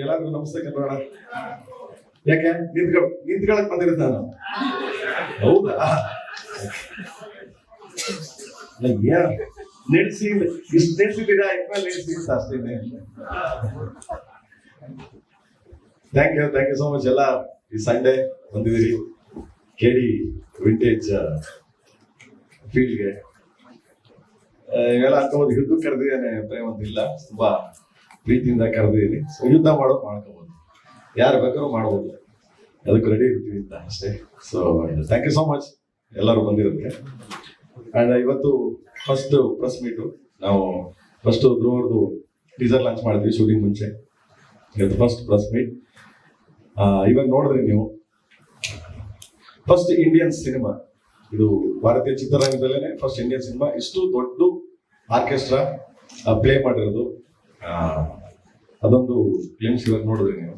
ಎಲ್ಲರಿಗೂ ನಮಸ್ತೆ ಕನ್ನಡ. ಯಾಕೆ? ನಿಂತ್ಕೊ, ನಿಂತ್ಕೊಳಕ್ ಬಂದಿರೋದು ನಾನು. ಹೌದಾ? ನೆಡ್ಸಿ ಇಷ್ಟು ನೆಡ್ಸಿದ್ದೀರಾ ಎಕ್ಮೇಲೆ ನೆಡ್ಸಿ ಅಂತ thank you thank you so much ಎಲ್ಲ, ಈ ಸಂಡೇ ಬಂದಿದ್ದೀರಿ. ಕೇಳಿ ವಿಂಟೇಜ್ ಫೀಲ್ಡ್ಗೆ ಇವೆಲ್ಲ ಒಂದು ಹಿಂದೂ ಕರೆದಿದ್ದೇನೆ, ಪ್ರೇಮ ಅಂತಿಲ್ಲ ತುಂಬಾ ಪ್ರೀತಿಯಿಂದ ಕರೆದಿದ್ದೀನಿ. ಸೊ ಯುದ್ಧ ಮಾಡೋದು ಮಾಡ್ಕೋಬೋದು. ಯಾರು ಬೇಕಾದ್ರೂ ಮಾಡ್ಬೋದು. ಅದಕ್ಕೆ ರೆಡಿ ಇರ್ತೀವಿ ಅಂತ ಅಷ್ಟೇ. So thank you so much ಎಲ್ಲರೂ ಬಂದಿರೋದಕ್ಕೆ. ಆ್ಯಂಡ್ ಇವತ್ತು ಫಸ್ಟ್ ಪ್ರೆಸ್ ಮೀಟು ನಾವು ಫಸ್ಟು ಧ್ರುವರ್ದು ಟೀಸರ್ ಲಾಂಚ್ ಮಾಡಿದ್ವಿ ಶೂಟಿಂಗ್ ಮುಂಚೆ. ಇವತ್ತು ಫಸ್ಟ್ ಪ್ರೆಸ್ ಮೀಟ್ ಇವಾಗ ನೋಡಿದ್ರಿ ನೀವು. ಫಸ್ಟ್ ಇಂಡಿಯನ್ ಸಿನಿಮಾ ಇದು ಭಾರತೀಯ ಚಿತ್ರರಂಗದಲ್ಲೇ ಫಸ್ಟ್ ಇಂಡಿಯನ್ ಸಿನಿಮಾ ಇಷ್ಟು ದೊಡ್ಡ ಆರ್ಕೆಸ್ಟ್ರಾ ಪ್ಲೇ ಮಾಡಿರೋದು. ಅದೊಂದು ಫಿಲಿಮ್ಸ್ ಇವಾಗ ನೋಡಿದ್ರಿ ನೀವು.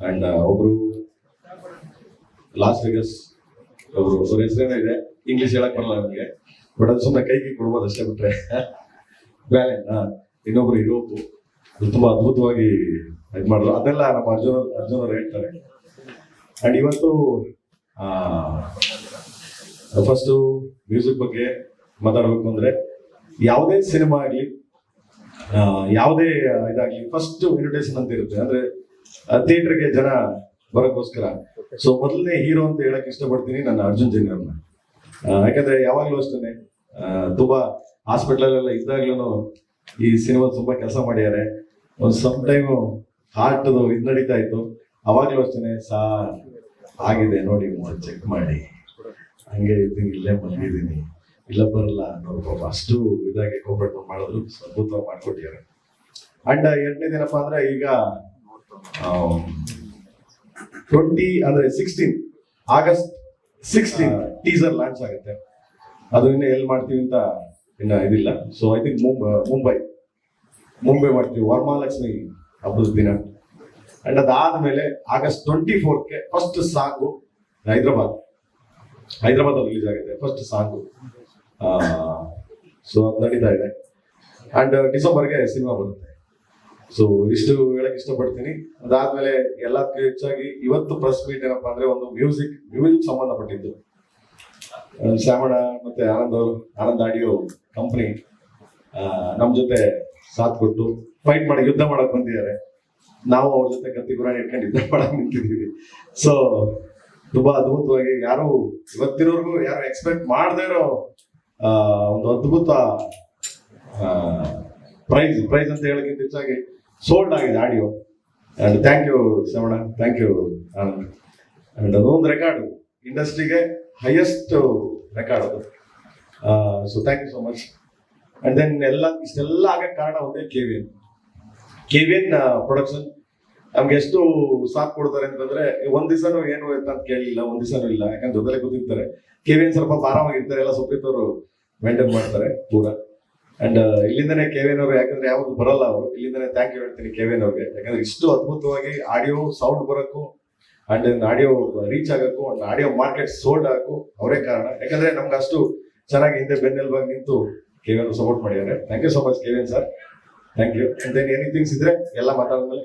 ಅಂಡ್ ಒಬ್ರು ಲಾಸ್ ವೆಗಸ್ ಅವರು, ಅವ್ರ ಹೆಸರೇನೋ ಇದೆ. ಇಂಗ್ಲಿಷ್ ಹೇಳಕ್ ಬರಲ್ಲ ನನಗೆ ಬಟ್ ಅದು ಸುಮ್ಮನೆ ಕೈಗೆ ಕೊಡ್ಬೋದು ಅಷ್ಟೇ ಬಿಟ್ರೆ. ಬ್ಯಾಲೆನ್ ಇನ್ನೊಬ್ರು ಯುರೋಪು ತುಂಬಾ ಅದ್ಭುತವಾಗಿ ಇದು ಮಾಡಿದ್ರು. ಅದೆಲ್ಲ ನಮ್ಮ ಅರ್ಜುನ ಅರ್ಜುನ್ ಅವ್ರು ಹೇಳ್ತಾರೆ. ಅಂಡ್ ಇವತ್ತು ಫಸ್ಟು ಮ್ಯೂಸಿಕ್ ಬಗ್ಗೆ ಮಾತಾಡಬೇಕು ಅಂದ್ರೆ ಯಾವುದೇ ಸಿನಿಮಾ ಆಗಲಿ ಯಾವುದೇ ಇದಾಗಲಿ ಫಸ್ಟ್ ಇನ್ವಿಟೇಷನ್ ಅಂತ ಇರುತ್ತೆ. ಅಂದ್ರೆ ಥಿಯೇಟರ್ಗೆ ಜನ ಬರೋಕ್ಕೋಸ್ಕರ. ಸೊ ಮೊದಲನೇ ಹೀರೋ ಅಂತ ಹೇಳಕ್ ಇಷ್ಟಪಡ್ತೀನಿ ನನ್ನ ಅರ್ಜುನ್ ಜನ್ಯರ್ನ ಯಾಕಂದ್ರೆ ಯಾವಾಗ್ಲೂ ಅಷ್ಟೇ ತುಂಬಾ ಹಾಸ್ಪಿಟ್ಲಲ್ಲೆಲ್ಲ ಇದ್ದಾಗ್ಲೂ ಈ ಸಿನಿಮಾ ತುಂಬಾ ಕೆಲಸ ಮಾಡಿದ್ದಾರೆ ಒಂದು ಸಮ್ ಟೈಮು ಹಾರ್ಟ್ ಇದು ನಡೀತಾ ಇತ್ತು. ಅವಾಗ್ಲೂ ಅಷ್ಟೇ ಸಾ ಆಗಿದೆ, ನೋಡಿ ಚೆಕ್ ಮಾಡಿ. ಹಂಗೆ ಇದ್ದೀನಿ, ಇಲ್ಲೇ ಬಂದಿದ್ದೀನಿ. ಇಲ್ಲ ಬರಲ್ಲ ಅನ್ನೋದು ಪಾಪ ಅಷ್ಟು ಇದಾಗಿ ಕೋಪರೇಟ್ ಮಾಡಿದ್ರು. ಅದ್ಭುತವಾಗಿ ಮಾಡ್ಕೊಟ್ಟಿದ್ದಾರೆ. ಅಂಡ್ ಎರಡನೇ ದಿನಪ್ಪ ಅಂದ್ರೆ ಈಗ ಟ್ವೆಂಟಿ ಅಂದ್ರೆ sixteen August sixteen teaser launch ಆಗುತ್ತೆ. ಅದು ಇನ್ನು ಎಲ್ಲಿ ಮಾಡ್ತೀವಿ ಅಂತ ಇನ್ನ ಇದಿಲ್ಲ. So I think Mumbai Mumbai ಮಾಡ್ತೀವಿ. ವರಮಹಾಲಕ್ಷ್ಮಿ ಹಬ್ಬದ ದಿನ. ಅಂಡ್ ಅದಾದ್ಮೇಲೆ August twenty ಫೋರ್ತ್ಗೆ first song Hyderabad. Hyderabad release ಆಗುತ್ತೆ. First song. ಸೊ ಅದು ನಡೀತಾ ಇದೆ ಅಂಡ್ ಡಿಸೆಂಬರ್ಗೆ ಸಿನಿಮಾ ಬರುತ್ತೆ. ಸೊ ಇಷ್ಟು ಹೇಳಕ್ ಇಷ್ಟಪಡ್ತೀನಿ. ಅದಾದ್ಮೇಲೆ ಎಲ್ಲದಕ್ಕೂ ಹೆಚ್ಚಾಗಿ ಇವತ್ತು ಪ್ರೆಸ್ ಮೀಟ್ ಏನಪ್ಪಾ ಅಂದ್ರೆ ಒಂದು ಮ್ಯೂಸಿಕ್ ಮ್ಯೂಸಿಕ್ ಸಂಬಂಧಪಟ್ಟಿದ್ದು. ಶ್ಯಾಮಣ ಮತ್ತೆ ಆನಂದ್ ಅವರು, ಆನಂದ್ ಆಡಿಯೋ ಕಂಪ್ನಿ ನಮ್ಮ ಜೊತೆ ಸಾಥ್ ಕೊಟ್ಟು ಫೈಟ್ ಮಾಡಿ ಯುದ್ಧ ಮಾಡಕ್ ಬಂದಿದ್ದಾರೆ. ನಾವು ಅವ್ರ ಜೊತೆ ಕತ್ತಿ ಗುರಾಣಿ ಇಟ್ಕೊಂಡು ಯುದ್ಧ ಮಾಡಕ್ ನಿಂತಿದ್ದೀವಿ. ಸೊ ತುಂಬಾ ಅದ್ಭುತವಾಗಿ ಯಾರು ಇವತ್ತಿನವರೆಗೂ ಯಾರು ಎಕ್ಸ್ಪೆಕ್ಟ್ ಮಾಡದೇ ಇರೋ ಒಂದು ಅದ್ಭುತ ಪ್ರೈಸ್ ಪ್ರೈಸ್ ಅಂತ ಹೇಳಕ್ಕಿಂತ ಹೆಚ್ಚಾಗಿ ಸೋಲ್ಡ್ ಆಗಿದೆ audio and thank you Shravana. Thank you Anand. And ಅದೊಂದು ರೆಕಾರ್ಡ್ ಇಂಡಸ್ಟ್ರಿಗೆ ಹೈಯೆಸ್ಟ್ ರೆಕಾರ್ಡ್ ಅದು. So thank you so much and then ಎಲ್ಲ, ಇಷ್ಟೆಲ್ಲ ಆಗಕ್ಕೆ ಕಾರಣ ಒಂದೇ K V N K V N production ನಮ್ಗೆ ಎಷ್ಟು ಸಾಥ್ ಕೊಡ್ತಾರೆ ಅಂತಂದ್ರೆ ಒಂದ್ ದಿವಸನೂ ಏನು ಅಂತ ಕೇಳಿಲ್ಲ, ಒಂದ್ ದಿವಸನೂ ಇಲ್ಲ. ಯಾಕಂದ್ರೆ ಜೊತೆಲೆ ಕೂತಿರ್ತಾರೆ. ಕೆವಿನ್ ಸ್ವಲ್ಪ ಆರಾಮಾಗಿರ್ತಾರೆ ಎಲ್ಲ ಸುಪ್ರೀತ್ ಅವರು ಮೇಂಟೈನ್ ಮಾಡ್ತಾರೆ, ಪೂರ. ಅಂಡ್ ಇಲ್ಲಿಂದನೇ ಕೆ ವಿ ಎನ್ ಅವರು ಯಾಕಂದ್ರೆ ಯಾವ್ದು ಬರಲ್ಲ ಅವರು. ಇಲ್ಲಿಂದನೇ ಥ್ಯಾಂಕ್ ಯು ಹೇಳ್ತೀನಿ ಕೆವಿನ್ ಅವ್ರಿಗೆ. ಯಾಕಂದ್ರೆ ಇಷ್ಟು ಅದ್ಭುತವಾಗಿ ಆಡಿಯೋ ಸೌಂಡ್ ಬರೋಕ್ಕೂ ಅಂಡ್ ಆಡಿಯೋ ರೀಚ್ ಆಗಕ್ಕೂ ಅಂಡ್ ಆಡಿಯೋ ಮಾರ್ಕೆಟ್ ಸೋಲ್ಡ್ ಆಗಕ್ಕೂ ಅವರೇ ಕಾರಣ. ಯಾಕಂದ್ರೆ ನಮ್ಗೆ ಅಷ್ಟು ಚೆನ್ನಾಗಿ ಹಿಂದೆ ಬೆನ್ನೆಲ್ಬಾಗಿ ನಿಂತು ಕೆ ವಿ ಎನ್ ಸಪೋರ್ಟ್ ಮಾಡಿದ್ದಾರೆ. Thank you so much Kevin sir thank you and anythings ಇದ್ರೆ ಎಲ್ಲ ಮಾತಾಡಿದ್ಮೇಲೆ